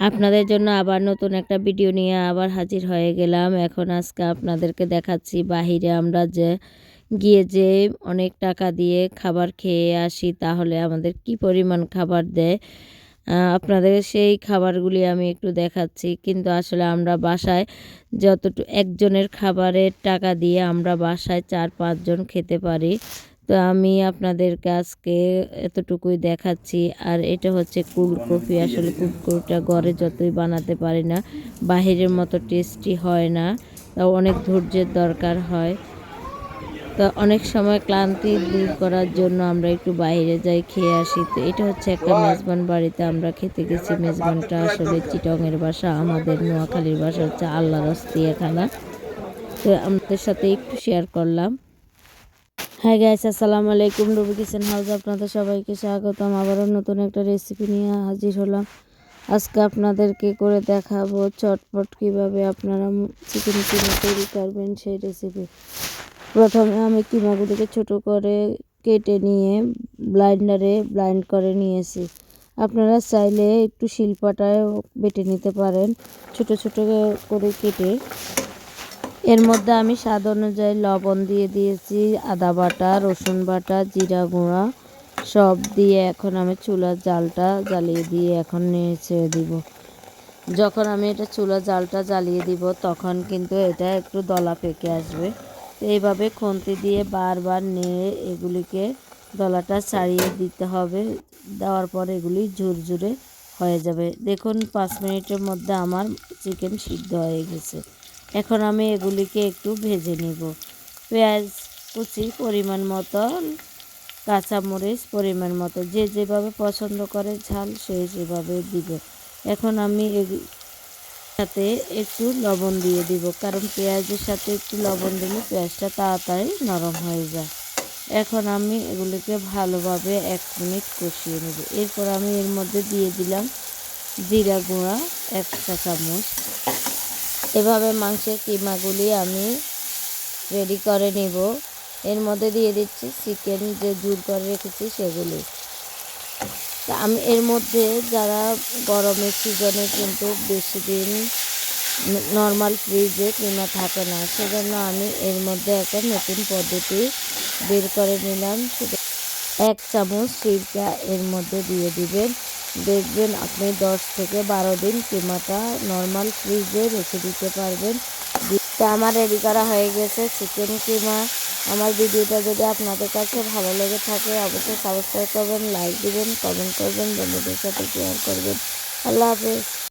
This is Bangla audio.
আপনাদের জন্য আবার নতুন একটা ভিডিও নিয়ে আবার হাজির হয়ে গেলাম। এখন আজকে আপনাদেরকে দেখাচ্ছি বাহিরে আমরা যে গিয়ে যে অনেক টাকা দিয়ে খাবার খেয়ে আসি, তাহলে আমাদের কি পরিমাণ খাবার দেয়? আপনাদের সেই খাবারগুলি আমি একটু দেখাচ্ছি। কিন্তু আসলে আমরা বাসায় যতটুকু একজনের খাবারের টাকা দিয়ে আমরা বাসায় চার পাঁচজন খেতে পারি। তো আমি আপনাদেরকে আজকে এতটুকুই দেখাচ্ছি। আর এটা হচ্ছে কুলকপি আসলে কুলকপিটা ঘরে যতই বানাতে পারি না, বাহিরের মতো টেস্টি হয় না। তাও অনেক ধৈর্যের দরকার হয়। তো অনেক সময় ক্লান্তি দূর করার জন্য আমরা একটু বাইরে যাই, খেয়ে আসি। তো এটা হচ্ছে একটা মেজবান বাড়িতে আমরা খেতে গেছি। মেজবানটা আসলে চিটংয়ের বাসা, আমাদের নোয়াখালীর বাসা হচ্ছে আল্লাহ রস্তিয়াখানা তো আমাদের সাথে একটু শেয়ার করলাম। হাই গাইস আসসালামু আলাইকুম রবি কিচেন হাউস আপনাদের সবাইকে স্বাগতম। আবারও নতুন একটা রেসিপি নিয়ে হাজির হলাম। আজকে আপনাদেরকে করে দেখাবো চটপট কীভাবে আপনারা চিকেন কিমা তৈরি করবেন সেই রেসিপি প্রথমে আমি কিমাগুলিকে ছোট করে কেটে নিয়ে ব্লাইন্ডারে ব্লাইন্ড করে নিয়েছি। আপনারা চাইলে একটু শিলপাটায় বেটে নিতে পারেন, ছোট ছোট করে কেটে। এর মধ্যে আমি স্বাদ অনুযায়ী লবণ দিয়ে দিয়েছি, আদা বাটা, রসুন বাটা, জিরা গুঁড়া, সব দিয়ে এখন আমি চুলার জালটা জ্বালিয়ে দিয়ে এখন নেড়ে দিব। যখন আমি এটা চুলা জালটা জ্বালিয়ে দিব, তখন কিন্তু এটা একটু দলা পেকে আসবে। এইভাবে খুন্তি দিয়ে বারবার নেড়ে এগুলিকে দলাটা ছাড়িয়ে দিতে হবে। দেওয়ার পর এগুলি ঝুরঝুরে হয়ে যাবে। দেখুন, পাঁচ মিনিটের মধ্যে আমার চিকেন সিদ্ধ হয়ে গেছে। এখন আমি এগুলিকে একটু ভেজে নিব। পেঁয়াজ কুচি পরিমাণ মতো কাঁচামরিচ পরিমাণ মতো, যে যেভাবে পছন্দ করে ঝাল সে সেভাবে দিব। এখন আমি সাথে একটু লবণ দিয়ে দিব, কারণ পেঁয়াজের সাথে একটু লবণ দিলে পেঁয়াজটা তাড়াতাড়ি নরম হয়ে যায়। এখন আমি এগুলিকে ভালোভাবে এক মিনিট কষিয়ে নেব। এরপর আমি এর মধ্যে দিয়ে দিলাম জিরা গুঁড়া, এক চা চামচ এভাবে মাংসের কিমাগুলি আমি রেডি করে নিব। এর মধ্যে দিয়ে দিচ্ছি চিকেন যে জুর করে রেখেছি সেগুলি। আমি এর মধ্যে যারা গরমের সিজনে কিন্তু বেশি দিন নর্মাল ফ্রিজে কিমা থাকে না, সেজন্য আমি এর মধ্যে একটা নতুন পদ্ধতি বের করে নিলাম। এক চামচ সিরকা এর মধ্যে দিয়ে দিবেন। দেখবেন আপনি দশ থেকে বারো দিন কিমাটা নর্মাল ফ্রিজে রেখে দিতে পারবেন। তা আমার রেডি করা হয়ে গেছে চিকেন কিমা। আমার ভিডিওটা যদি আপনাদের কাছে ভালো লেগে থাকে অবশ্যই সাবস্ক্রাইব করবেন লাইক দিবেন কমেন্ট করবেন, বন্ধুদের সাথে শেয়ার করবেন। আল্লাহ হাফেজ।